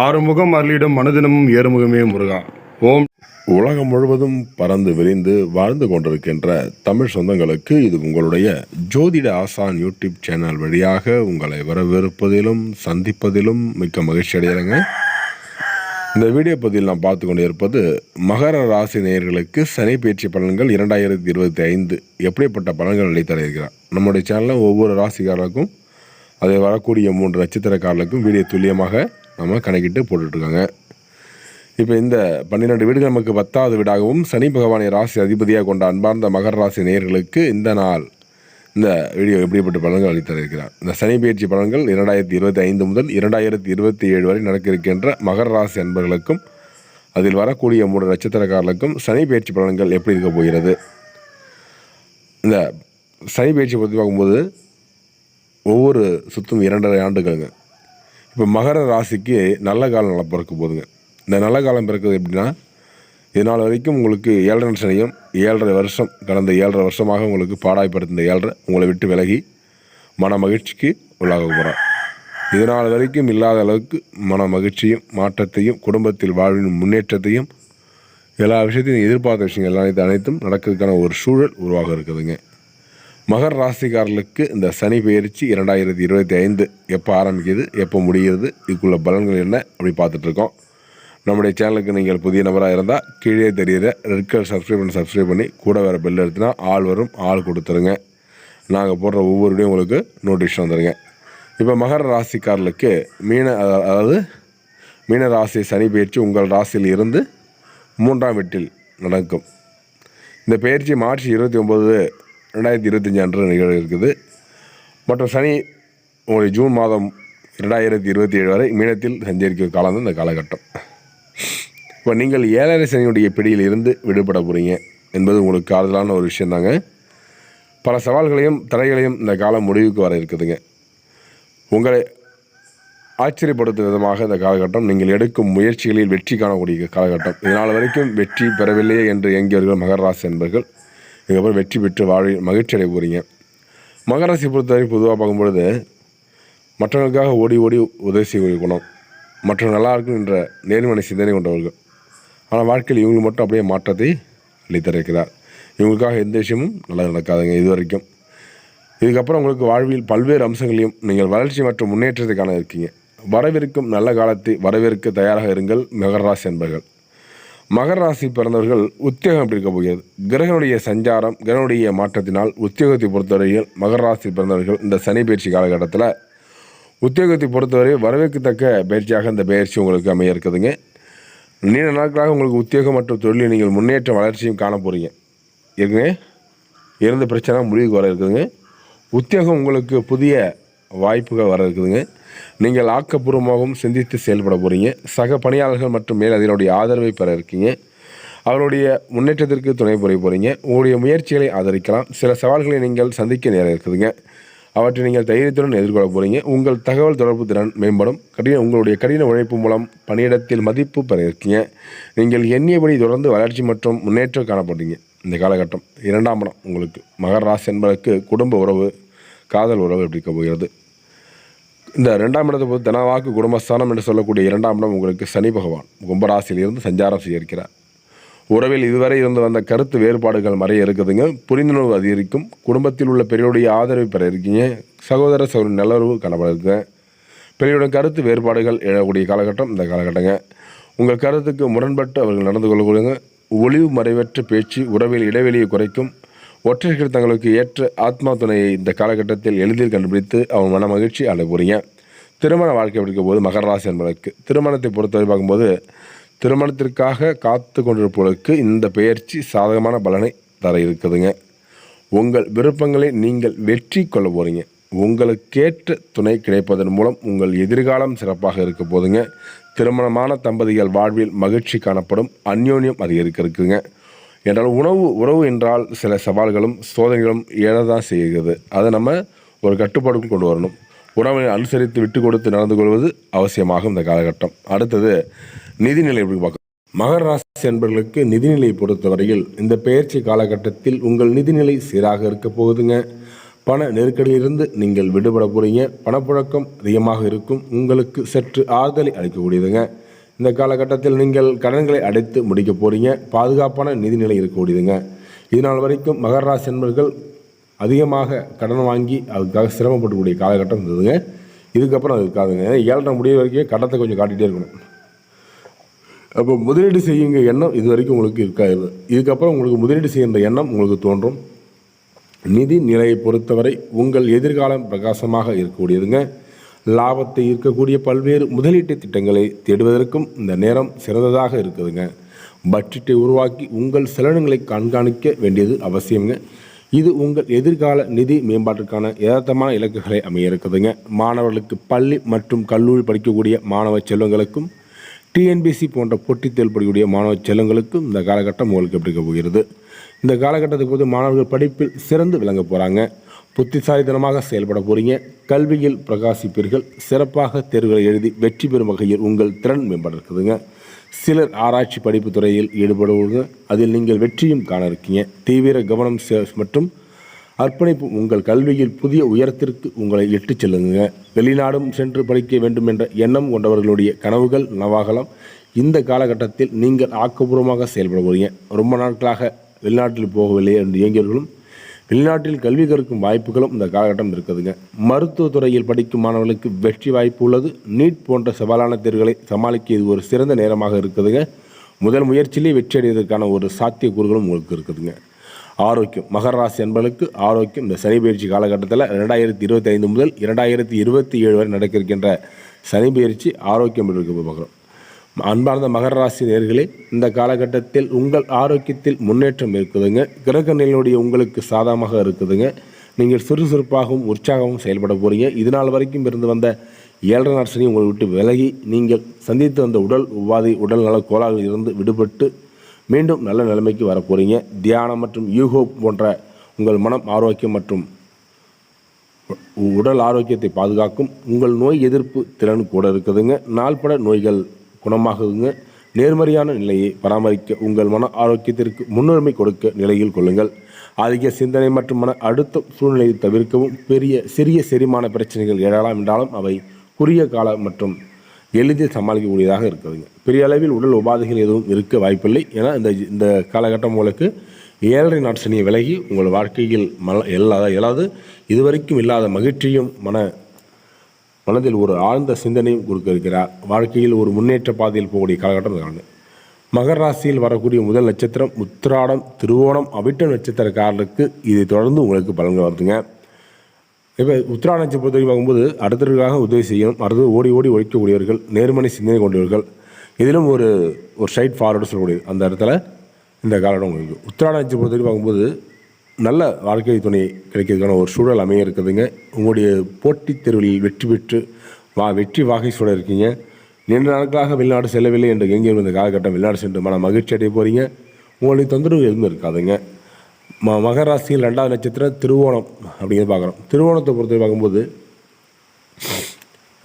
ஆறுமுகம் அருளிடம் மனதினமும் ஏறுமுகமே முருகா. ஓம். உலகம் முழுவதும் பறந்து விரிந்து வாழ்ந்து கொண்டிருக்கின்ற தமிழ் சொந்தங்களுக்கு இது உங்களுடைய ஜோதிட ஆசான் யூடியூப் சேனல் வழியாக உங்களை வரவேற்பதிலும் சந்திப்பதிலும் மிக்க மகிழ்ச்சி அடைகிறேங்க. இந்த வீடியோ பதிவில் நாம் பார்த்து கொண்டு இருப்பது மகர ராசி நேயர்களுக்கு சனி பயிற்சி பலன்கள் இரண்டாயிரத்தி இருபத்தி ஐந்து எப்படிப்பட்ட பலன்கள் அளித்தர இருக்கிறார் நம்முடைய சேனலில் ஒவ்வொரு ராசிக்காரருக்கும் அதை வரக்கூடிய மூன்று நட்சத்திரக்காரர்களுக்கும் வீடியோ துல்லியமாக நம்ம கணக்கிட்டு போட்டுட்ருக்காங்க. இப்போ இந்த பன்னிரெண்டு வீடுகள் நமக்கு பத்தாவது வீடாகவும் சனி பகவானை ராசி அதிபதியாக கொண்ட அன்பார்ந்த மகர ராசி நேயர்களுக்கு இந்த நாள் இந்த வீடியோ எப்படிப்பட்ட பலன்கள் அளித்தர இருக்கிறார் இந்த சனி பயிற்சி பலன்கள் இரண்டாயிரத்தி இருபத்தி ஐந்து முதல் இரண்டாயிரத்தி இருபத்தி ஏழு வரை நடக்க இருக்கின்ற மகர ராசி அன்பர்களுக்கும் அதில் வரக்கூடிய மூன்று நட்சத்திரக்காரர்களுக்கும் சனி பயிற்சி பலன்கள் எப்படி இருக்க போகிறது? இந்த சனி பயிற்சி பற்றி பார்க்கும்போது ஒவ்வொரு சுத்தும் இரண்டரை ஆண்டுகளுங்க. இப்போ மகர ராசிக்கு நல்ல காலம் நல்லா பிறக்க போகுதுங்க. இந்த நல்ல காலம் பிறக்குது எப்படின்னா இது நாள் வரைக்கும் உங்களுக்கு ஏழரை சனியும் ஏழரை வருஷம் கடந்த ஏழரை வருஷமாக உங்களுக்கு பாடாய்ப்படுத்த ஏழரை உங்களை விட்டு விலகி மன மகிழ்ச்சிக்கு உள்ளாக போகிறார் இது நாள் வரைக்கும் இல்லாத அளவுக்கு மன மகிழ்ச்சியும் மாற்றத்தையும் குடும்பத்தில் வாழ்வின் முன்னேற்றத்தையும் எல்லா விஷயத்தையும் எதிர்பார்த்த விஷயங்கள் அனைத்து அனைத்தும் நடக்கிறதுக்கான ஒரு சூழல் உருவாக இருக்குதுங்க. மகர் ராசிக்காரர்களுக்கு இந்த சனி பயிற்சி இரண்டாயிரத்தி இருபத்தி ஐந்து எப்போ ஆரம்பிக்குது எப்போ முடிகிறது இதுக்குள்ள பலன்கள் என்ன அப்படி பார்த்துட்ருக்கோம் நம்முடைய சேனலுக்கு நீங்கள் புதிய நபராக இருந்தால் கீழே தெரியிற ரெட் கலர் சப்ஸ்கிரைப் பண்ணி சப்ஸ்கிரைப் பண்ணி கூட வேறு பெல் எடுத்துனா ஆள் வரும் ஆள் கொடுத்துருங்க. நாங்கள் போடுற ஒவ்வொருடையும் உங்களுக்கு நோட்டிஃபிகேஷன் வந்துடுங்க இப்போ மகர ராசிக்காரர்களுக்கு மீன அதாவது மீன ராசி சனி பயிற்சி உங்கள் ராசியில் இருந்து மூன்றாம் வீட்டில் நடக்கும். இந்த பயிற்சி மார்ச் இருபத்தி ஒம்பது ரெண்டாயிரத்தி இருபத்தஞ்சி அன்று நிகழ்வு இருக்குது. மற்றும் சனி உங்களுடைய ஜூன் மாதம் ரெண்டாயிரத்தி இருபத்தி ஏழு வரை மீனத்தில் சஞ்சரிக்கும் காலம் தான் இந்த காலகட்டம். இப்போ நீங்கள் ஏழரை சனியுடைய பிடியில் இருந்து விடுபட போகிறீங்க என்பது உங்களுக்கு காதலான ஒரு விஷயந்தாங்க பல சவால்களையும் தடைகளையும் இந்த காலம் முடிவுக்கு வர இருக்குதுங்க. உங்களை ஆச்சரியப்படுத்தும் விதமாக இந்த காலகட்டம் நீங்கள் எடுக்கும் முயற்சிகளில் வெற்றி காணக்கூடிய காலகட்டம். இதனால் வரைக்கும் வெற்றி பெறவில்லையே என்று இயங்கியவர்கள் மகர ராசி என்பர்கள். இதுக்கப்புறம் வெற்றி பெற்று வாழ்வில் மகிழ்ச்சி அடைய போகிறீங்க மகர பொறுத்தவரை பொதுவாக பார்க்கும்பொழுது மற்றவர்களுக்காக ஓடி ஓடி உதவி செய்யக்கூடிய குணம். மற்றவங்க நல்லா இருக்கும் என்ற சிந்தனை கொண்டவர்கள். ஆனால் வாழ்க்கையில் இவங்க மட்டும் அப்படியே மாற்றத்தை அளித்திருக்கிறார். இவங்களுக்காக எந்த விஷயமும் நல்லா நடக்காதுங்க இது வரைக்கும் இதுக்கப்புறம் உங்களுக்கு வாழ்வில் பல்வேறு அம்சங்களையும் நீங்கள் வளர்ச்சி மற்றும் முன்னேற்றத்தை காண இருக்கீங்க. வரவிருக்கும் நல்ல காலத்தை வரவேற்க தயாராக இருங்கள். மகராசி என்பர்கள் மகர ராசி பிறந்தவர்கள் உத்தியோகம் எப்படி இருக்க போகிறது? கிரகனுடைய சஞ்சாரம் கிரகனுடைய மாற்றத்தினால் உத்தியோகத்தை பொறுத்தவரையில் மகர ராசி பிறந்தவர்கள் இந்த சனி பயிற்சி காலகட்டத்தில் உத்தியோகத்தை பொறுத்தவரை வரவேற்கத்தக்க பயிற்சியாக இந்த பயிற்சி உங்களுக்கு அமைய இருக்குதுங்க. நீண்ட நாட்களாக உங்களுக்கு உத்தியோகம் மற்றும் தொழிலில் நீங்கள் முன்னேற்ற வளர்ச்சியும் காண போகிறீங்க இருக்குங்க? இருந்த பிரச்சனை முடிவுக்கு வர இருக்குதுங்க. உத்தியோகம் உங்களுக்கு புதிய வாய்ப்புகள் வர இருக்குதுங்க நீங்கள் ஆக்கப்பூர்வமாகவும் சிந்தித்து செயல்பட போகிறீங்க சக பணியாளர்கள் மற்றும் மேல் மேலதிகளுடைய ஆதரவை பெற இருக்கீங்க. அவருடைய முன்னேற்றத்திற்கு துணை புரிய போகிறீங்க உங்களுடைய முயற்சிகளை ஆதரிக்கலாம். சில சவால்களை நீங்கள் சந்திக்க நேரம் இருக்குதுங்க. அவற்றை நீங்கள் தைரியத்துடன் எதிர்கொள்ள போகிறீங்க உங்கள் தகவல் தொடர்பு திறன் மேம்படும். கடின உங்களுடைய கடின உழைப்பு மூலம் பணியிடத்தில் மதிப்பு பெற இருக்கீங்க. நீங்கள் எண்ணியபடி தொடர்ந்து வளர்ச்சி மற்றும் முன்னேற்றம் காணப்படுறீங்க. இந்த காலகட்டம் இரண்டாம் இடம் உங்களுக்கு. மகர ராசி என்பதற்கு குடும்ப உறவு காதல் உறவு எப்படி இருக்க போகிறது? இந்த ரெண்டாம் இடத்தை பொறுத்து தனவாக்கு குடும்பஸ்தானம் என்று சொல்லக்கூடிய இரண்டாம் இடம் உங்களுக்கு சனி பகவான். கும்பராசியிலிருந்து சஞ்சாரம் செய்திருக்கிறார். உறவில் இதுவரை இருந்து வந்த கருத்து வேறுபாடுகள் மறைய இருக்குதுங்க. புரிந்துணர்வு அதிகரிக்கும். குடும்பத்தில் உள்ள பெரியோடைய ஆதரவு பெற இருக்கீங்க. சகோதர சகோதரி நல்லுறவு காணப்பட இருக்குங்க பெரியோட கருத்து வேறுபாடுகள் எழக்கூடிய காலகட்டம் இந்த காலகட்டங்க. உங்கள் கருத்துக்கு முரண்பட்டு அவர்கள் நடந்து கொள்ளக்கூடியங்க ஒளிவு மறைவற்ற பேச்சு உறவில் இடைவெளியை குறைக்கும். ஒற்றைகள் தங்களுக்கு ஏற்ற ஆத்மா துணையை இந்த காலகட்டத்தில் எளிதில் கண்டுபிடித்து அவன் மன மகிழ்ச்சி அடைய திருமண வாழ்க்கை பிடிக்கும் போது மகர ராசி என்பதற்கு திருமணத்தை பொறுத்தவரை பார்க்கும்போது திருமணத்திற்காக காத்து கொண்டிருப்பவர்களுக்கு இந்த பெயர்ச்சி சாதகமான பலனை தர இருக்குதுங்க. உங்கள் விருப்பங்களை நீங்கள் வெற்றி கொள்ள போகிறீங்க உங்களுக்கேற்ற துணை கிடைப்பதன் மூலம் உங்கள் எதிர்காலம் சிறப்பாக இருக்க போதுங்க. திருமணமான தம்பதிகள் வாழ்வில் மகிழ்ச்சி காணப்படும். அந்யோன்யம் அதிகரிக்க இருக்குதுங்க. என்றால் உணவு உறவு என்றால் சில சவால்களும் சோதனைகளும் ஏறதான் செய்கிறது. அதை நம்ம ஒரு கட்டுப்பாடுக்கும் கொண்டு வரணும். உணவை அனுசரித்து விட்டு கொடுத்து நடந்து கொள்வது அவசியமாகும் இந்த காலகட்டம். அடுத்தது நிதிநிலை எப்படி பார்க்க மகர ராசி என்பவர்களுக்கு நிதிநிலையை பொறுத்தவரையில் இந்த பெயர்ச்சி காலகட்டத்தில் உங்கள் நிதிநிலை சீராக இருக்க போகுதுங்க. பண நெருக்கடியிலிருந்து நீங்கள் விடுபட போகிறீங்க பணப்புழக்கம் அதிகமாக இருக்கும். உங்களுக்கு சற்று ஆறுதலை அளிக்கக்கூடியதுங்க. இந்த காலகட்டத்தில் நீங்கள் கடன்களை அடைத்து முடிக்க போகிறீங்க பாதுகாப்பான நிதிநிலை இருக்கக்கூடியதுங்க. இதனால் வரைக்கும் மகர ராசி அதிகமாக கடன் வாங்கி அதுக்காக சிரமப்படக்கூடிய காலகட்டம் இருந்ததுங்க. இதுக்கப்புறம் அது இருக்காதுங்க. ஏழரை முடிய வரைக்கும் கடத்தை கொஞ்சம் காட்டிகிட்டே இருக்கணும். அப்போ முதலீடு செய்யுங்க எண்ணம் இது வரைக்கும் உங்களுக்கு இருக்காது. இதுக்கப்புறம் உங்களுக்கு முதலீடு செய்கின்ற எண்ணம் உங்களுக்கு தோன்றும். நிதி நிலையை பொறுத்தவரை உங்கள் எதிர்காலம் பிரகாசமாக இருக்கக்கூடியதுங்க. லாபத்தை ஈர்க்கக்கூடிய பல்வேறு முதலீட்டு திட்டங்களை தேடுவதற்கும் இந்த நேரம் சிறந்ததாக இருக்குதுங்க. பட்ஜெட்டை உருவாக்கி உங்கள் செலவினங்களை கண்காணிக்க வேண்டியது அவசியங்க இது உங்கள் எதிர்கால நிதி மேம்பாட்டிற்கான யதார்த்தமான இலக்குகளை அமைய இருக்குதுங்க மாணவர்களுக்கு பள்ளி மற்றும் கல்லூரி படிக்கக்கூடிய மாணவ செல்வங்களுக்கும் டிஎன்பிசி போன்ற போட்டித் தேர்வு படிக்கக்கூடிய மாணவ செல்வங்களுக்கும் இந்த காலகட்டம் உங்களுக்கு எப்படி போகிறது? இந்த காலகட்டத்துக்கு போது மாணவர்கள் படிப்பில் சிறந்து விளங்க போகிறாங்க புத்திசாலித்தனமாக செயல்பட போகிறீங்க கல்வியில் பிரகாசிப்பீர்கள். சிறப்பாக தேர்வுகளை எழுதி வெற்றி பெறும் வகையில் உங்கள் திறன் மேம்பட இருக்குதுங்க. சிலர் ஆராய்ச்சி படிப்பு துறையில் ஈடுபடுவாங்க. அதில் நீங்கள் வெற்றியும் காண இருக்கீங்க. தீவிர கவனம் செ- மற்றும் அர்ப்பணிப்பு உங்கள் கல்வியில் புதிய உயரத்திற்கு உங்களை இட்டுச் செல்லுங்க. வெளிநாடும் சென்று படிக்க வேண்டும் என்ற எண்ணம் கொண்டவர்களுடைய கனவுகள் நவாகலாம். இந்த காலகட்டத்தில் நீங்கள் ஆக்கப்பூர்வமாக செயல்பட போகிறீங்க ரொம்ப நாட்களாக வெளிநாட்டில் போகவில்லை என்று இயங்கியவர்களும் வெளிநாட்டில் கல்வி கற்கும் வாய்ப்புகளும் இந்த காலகட்டம் இருக்குதுங்க. மருத்துவத்துறையில் படிக்கும் மாணவர்களுக்கு வெற்றி வாய்ப்பு உள்ளது. நீட் போன்ற சவாலான தேர்வுகளை சமாளிக்க இது ஒரு சிறந்த நேரமாக இருக்குதுங்க. முதல் முயற்சியிலே வெற்றி அடைவதற்கான ஒரு சாத்தியக்கூறுகளும் உங்களுக்கு இருக்குதுங்க. ஆரோக்கியம். மகர ராசி ஆரோக்கியம். இந்த சனி பயிற்சி காலகட்டத்தில் ரெண்டாயிரத்தி இருபத்தி ஐந்து முதல் இரண்டாயிரத்தி இருபத்தி ஏழு வரை நடக்க இருக்கின்ற சனி பயிற்சி ஆரோக்கியம் இருக்க பார்க்குறோம் அன்பார்ந்த மகர ராசி நேர்களே இந்த காலகட்டத்தில் உங்கள் ஆரோக்கியத்தில் முன்னேற்றம் இருக்குதுங்க. கிரக நிலையுடைய உங்களுக்கு சாதகமாக இருக்குதுங்க. நீங்கள் சுறுசுறுப்பாகவும் உற்சாகமும் செயல்பட போகிறீங்க இது நாள் வரைக்கும் இருந்து வந்த ஏழரை நாள் சனி உங்களை விட்டு விலகி நீங்கள் சந்தித்து வந்த உடல் உபாதை உடல் நல கோளாறுகளில் இருந்து விடுபட்டு மீண்டும் நல்ல நிலைமைக்கு வரப்போகிறீங்க தியானம் மற்றும் யூகோ போன்ற உங்கள் மனம் ஆரோக்கியம் மற்றும் உடல் ஆரோக்கியத்தை பாதுகாக்கும் உங்கள் நோய் எதிர்ப்பு திறன் கூட இருக்குதுங்க. நாள்பட நோய்கள் குணமாகுதுங்க நேர்மறையான நிலையை பராமரிக்க உங்கள் மன ஆரோக்கியத்திற்கு முன்னுரிமை கொடுக்க நிலையில் கொள்ளுங்கள். அதிக சிந்தனை மற்றும் மன அடுத்த சூழ்நிலையை தவிர்க்கவும். பெரிய சிறிய செரிமான பிரச்சனைகள் எழலாம் என்றாலும் அவை குறுகிய கால மற்றும் எளிதில் சமாளிக்கக்கூடியதாக இருக்குதுங்க பெரிய அளவில் உடல் உபாதைகள் எதுவும் இருக்க வாய்ப்பில்லை. ஏன்னா இந்த இந்த காலகட்டம் உங்களுக்கு ஏழரை நாட்சனியை விலகி உங்கள் வாழ்க்கையில் மல எல்லா எல்லாது இதுவரைக்கும் இல்லாத மகிழ்ச்சியும் மன மனதில் ஒரு ஆழ்ந்த சிந்தனையும் கொடுக்க இருக்கிறார் வாழ்க்கையில் ஒரு முன்னேற்ற பாதையில் போகக்கூடிய காலகட்டம் இருக்காங்க மகர ராசியில் வரக்கூடிய முதல் நட்சத்திரம் உத்திராடம் திருவோணம் அவிட்டம் நட்சத்திரக்காரருக்கு இதை தொடர்ந்து உங்களுக்கு பலன்கள் வருதுங்க. இப்போ உத்திராட நட்சத்திரத்தை பொறுத்த வரைக்கும் பார்க்கும்போது அடுத்தவர்களுக்காக உதவி செய்யணும். அடுத்து ஓடி ஓடி ஒழிக்கக்கூடியவர்கள் நேர்மனை சிந்தனை கொண்டவர்கள். இதிலும் ஒரு ஒரு ஸ்ட்ரைட் ஃபார்வர்டு சொல்லக்கூடியது. அந்த இடத்துல இந்த காலகட்டம் உங்களுக்கு. உத்திராட நட்சத்திரத்தை பார்க்கும்போது நல்ல வாழ்க்கை துணை கிடைக்கிறதுக்கான ஒரு சூழல் அமைய இருக்குதுங்க. உங்களுடைய போட்டித் தேர்வில் வெற்றி பெற்று வா வெற்றி வாகை சூட இருக்கீங்க. நீண்ட நாட்களாக வெளிநாடு செல்லவில்லை என்று எங்கே இந்த காலகட்டம் வெளிநாடு சென்று மன மகிழ்ச்சி அடைய போகிறீங்க உங்களுக்கு தொந்தரவு எதுவும் இருக்காதுங்க. ம மகர ராசியில் ரெண்டாவது நட்சத்திரம் திருவோணம் அப்படிங்கிறது பார்க்குறோம். திருவோணத்தை பொறுத்து பார்க்கும்போது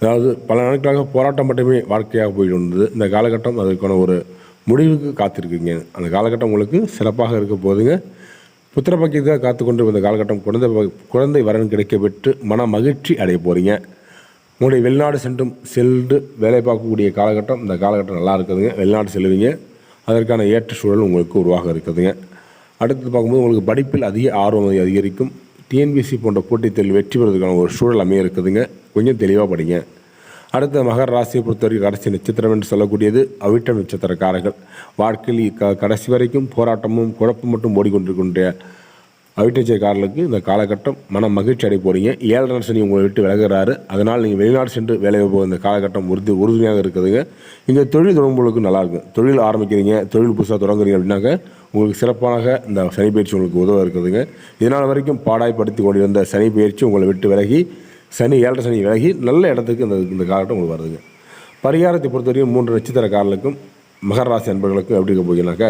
அதாவது பல நாட்களாக போராட்டம் மட்டுமே வாழ்க்கையாக போயிட்டு இருந்தது. இந்த காலகட்டம் அதற்கான ஒரு முடிவுக்கு காத்திருக்கீங்க. அந்த காலகட்டம் உங்களுக்கு சிறப்பாக இருக்க போகுதுங்க. புத்திரபக்கியத்துக்காக காத்து கொண்டு வந்த காலகட்டம் குழந்தை ப- குழந்தை வரன் கிடைக்க பெற்று மன மகிழ்ச்சி அடைய போகிறீங்க உங்களுடைய வெளிநாடு சென்றும் சென்று வேலை பார்க்கக்கூடிய காலகட்டம் இந்த காலகட்டம் நல்லா இருக்குதுங்க. வெளிநாடு செல்லுவீங்க. அதற்கான ஏற்ற சூழல் உங்களுக்கு உருவாக இருக்குதுங்க. அடுத்து பார்க்கும்போது உங்களுக்கு படிப்பில் அதிக ஆர்வம் அதிகரிக்கும். டிஎன்பிசி போன்ற போட்டித் தேர்வில் வெற்றி பெறுவதற்கான ஒரு சூழல் அமைய இருக்குதுங்க. கொஞ்சம் தெளிவாக படிங்க. அடுத்த மகர ராசியை பொறுத்தவரைக்கும் கடைசி நட்சத்திரம் என்று சொல்லக்கூடியது அவிட்டம் நட்சத்திரக்காரர்கள். வாழ்க்கையில் க கடைசி வரைக்கும் போராட்டமும் குழப்பம் மட்டும் ஓடிக்கொண்டிருக்கின்ற அவிட்டச்சைக்காரர்களுக்கு இந்த காலகட்டம் மன மகிழ்ச்சி அடை போகிறீங்க ஏழரை சனி உங்களை விட்டு விலகுறாரு. அதனால் நீங்கள் வெளிநாடு சென்று வேலை போக இந்த காலகட்டம் உறுதி உறுதுணையாக இருக்குதுங்க. இங்கே தொழில் தொடங்குவதற்கு நல்லாயிருக்கும் தொழில் ஆரம்பிக்கிறீங்க தொழில் புதுசாக தொடங்குறீங்க அப்படின்னாக்க உங்களுக்கு சிறப்பாக இந்த சனி பயிற்சி உங்களுக்கு உதவ இருக்குதுங்க. இதனால் வரைக்கும் பாடாய்படுத்தி கொண்டிருந்த சனி பயிற்சி உங்களை விட்டு விலகி சனி ஏழரை சனி விலகி நல்ல இடத்துக்கு இந்த இந்த காலகட்டம் உங்களுக்கு வருதுங்க. பரிகாரத்தை பொறுத்தவரைக்கும் மூன்று நட்சத்திரக்காரர்களுக்கும் மகர ராசி அன்பர்களுக்கும் எப்படி இருக்க போகிறீங்கன்னாக்க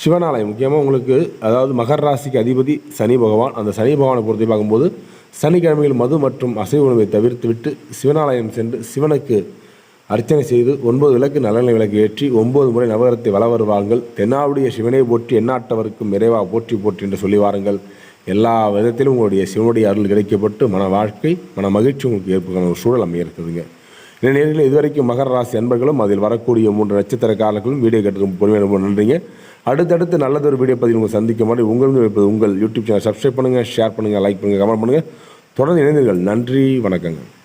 சிவனாலயம் முக்கியமாக உங்களுக்கு அதாவது மகர ராசிக்கு அதிபதி சனி பகவான். அந்த சனி பகவானை பொறுத்து பார்க்கும்போது சனிக்கிழமையில் மது மற்றும் அசைவ உணவை தவிர்த்து விட்டு சிவனாலயம் சென்று சிவனுக்கு அர்ச்சனை செய்து ஒன்பது விளக்கு நலநிலை விளக்கு ஏற்றி ஒன்பது முறை நவகரத்தை வள வருவார்கள் தென்னாவுடைய சிவனை போற்றி எண்ணாட்டவருக்கும் நிறைவாக போற்றி போற்றி என்று சொல்லி வாருங்கள். எல்லா விதத்திலும் உங்களுடைய சிவனுடைய அருள் கிடைக்கப்பட்டு மன வாழ்க்கை மன மகிழ்ச்சி உங்களுக்கு ஏற்படுகிற ஒரு சூழல் அமைய இருக்குதுங்க இந்த நேரில் இதுவரைக்கும் மகர ராசி அன்பர்களும் அதில் வரக்கூடிய மூன்று நட்சத்திர காலங்களும் வீடியோ கேட்டு பொறுமையான ரொம்ப நன்றிங்க. அடுத்தடுத்து நல்லதொரு வீடியோ பதிவு உங்கள் சந்திக்க மாதிரி உங்களிருந்து உங்கள் யூடியூப் சேனல் சப்ஸ்கிரைப் பண்ணுங்கள் ஷேர் பண்ணுங்கள் லைக் பண்ணுங்கள் கமெண்ட் பண்ணுங்கள் தொடர்ந்து இணைந்தீர்கள் நன்றி வணக்கங்கள்